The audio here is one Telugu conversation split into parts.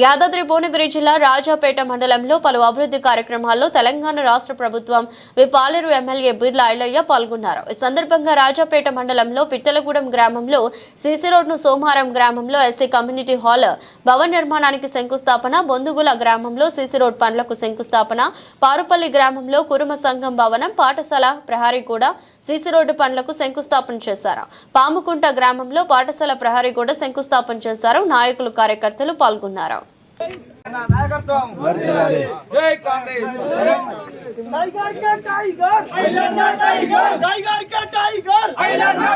యాదాద్రి భువనగిరి జిల్లా రాజాపేట మండలంలో పలు అభివృద్ధి కార్యక్రమాల్లో తెలంగాణ రాష్ట్ర ప్రభుత్వం విపాలేరు ఎమ్మెల్యే బిర్లా ఐలయ్య పాల్గొన్నారు. ఈ సందర్భంగా రాజాపేట మండలంలో పిట్టలగూడెం గ్రామంలో సీసీ రోడ్ను సోమవారం గ్రామంలో ఎస్సీ కమ్యూనిటీ హాల్ భవన నిర్మాణానికి శంకుస్థాపన బొందుగుల గ్రామంలో సీసీ రోడ్ పనులకు శంకుస్థాపన పారుపల్లి గ్రామంలో కురుమ సంఘం భవనం పాఠశాల ప్రహారీగూడ సీసీ రోడ్డు పనులకు శంకుస్థాపన చేశారు. పాముకుంట గ్రామంలో పాఠశాల ప్రహారీగూడ శంకుస్థాపన చేశారు. నాయకులు కార్యకర్తలు పాల్గొన్నారు. నాయకత్వం జై Congress tiger K tiger Ailanna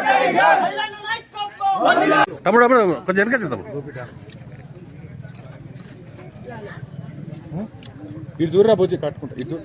తమ్ముడు తమ్ముడు కొంచెం వెనకటి ఇటు చూడరా పోచి కట్టుకుంటా ఇటు చూడు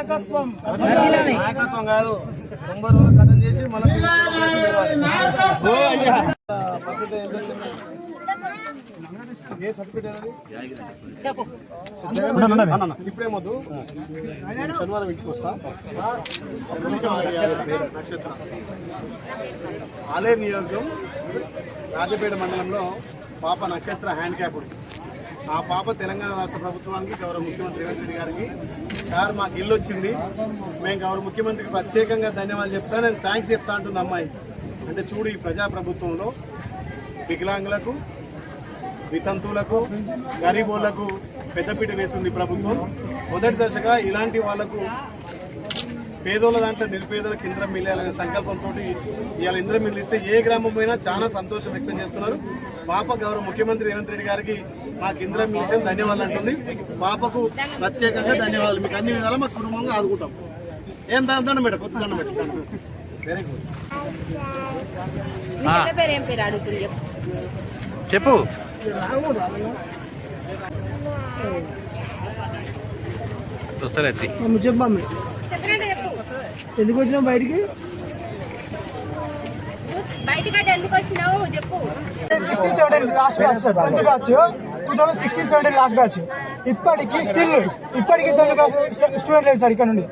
నాయకత్వం. నాయకత్వం కాదు. తొంభై రోజులు కథం చేసి మనం ఏ సర్టిఫికేట్ ఇప్పుడేమొద్దు శనివారం ఇంటికి వస్తా. నక్షత్రం. ఆలేరు నియోజకం రాజపేట మండలంలో పాప నక్షత్ర హ్యాండిక్యాప్డ్. ఆ పాప తెలంగాణ రాష్ట్ర ప్రభుత్వానికి గౌరవ ముఖ్యమంత్రి రేవంత్ రెడ్డి గారికి. సార్ మాకు ఇల్లు వచ్చింది. మేము గౌరవ ముఖ్యమంత్రికి ప్రత్యేకంగా ధన్యవాదాలు చెప్తా నేను థ్యాంక్స్ చెప్తా అంటుంది అమ్మాయి. అంటే చూడు ఈ ప్రజాప్రభుత్వంలో వికలాంగులకు వితంతువులకు గరీబోళ్ళకు పెద్దపీట వేసింది ప్రభుత్వం. మొదటి దశగా ఇలాంటి వాళ్ళకు పేదోళ్ళ దాంట్లో నిరుపేదలకు ఇంద్రం మిల్లాలనే సంకల్పంతో ఇవాళ ఇంద్రం మిల్లిస్తే ఏ గ్రామం చాలా సంతోషం వ్యక్తం చేస్తున్నారు. పాప గౌరవ ముఖ్యమంత్రి రేవంత్ రెడ్డి గారికి మాకు ఇంద్రం మిల్చిన ధన్యవాదాలు అంటుంది. పాపకు ప్రత్యేకంగా ధన్యవాదాలు. మీకు అన్ని విధాలా మా కుటుంబంగా ఆదుకుంటాం. ఏం దాని దండం పెట్ట కొత్త దండం పెట్ట వెరీ గుడ్ మీ చెల్ల పేరు ఏం పేరు అడుగుతుంది చెప్పు. చెప్పమ్మ ఎందుకు వచ్చినావు బయటికి? బయటకంటే ఎందుకు వచ్చినావు? చెప్పు. Two thousand sixteen seventeen last batch ఇప్పటికి స్టిల్ ఇప్పటికి ఇద్దరు స్టూడెంట్ లేదు సార్ ఇక్కడ నుండి.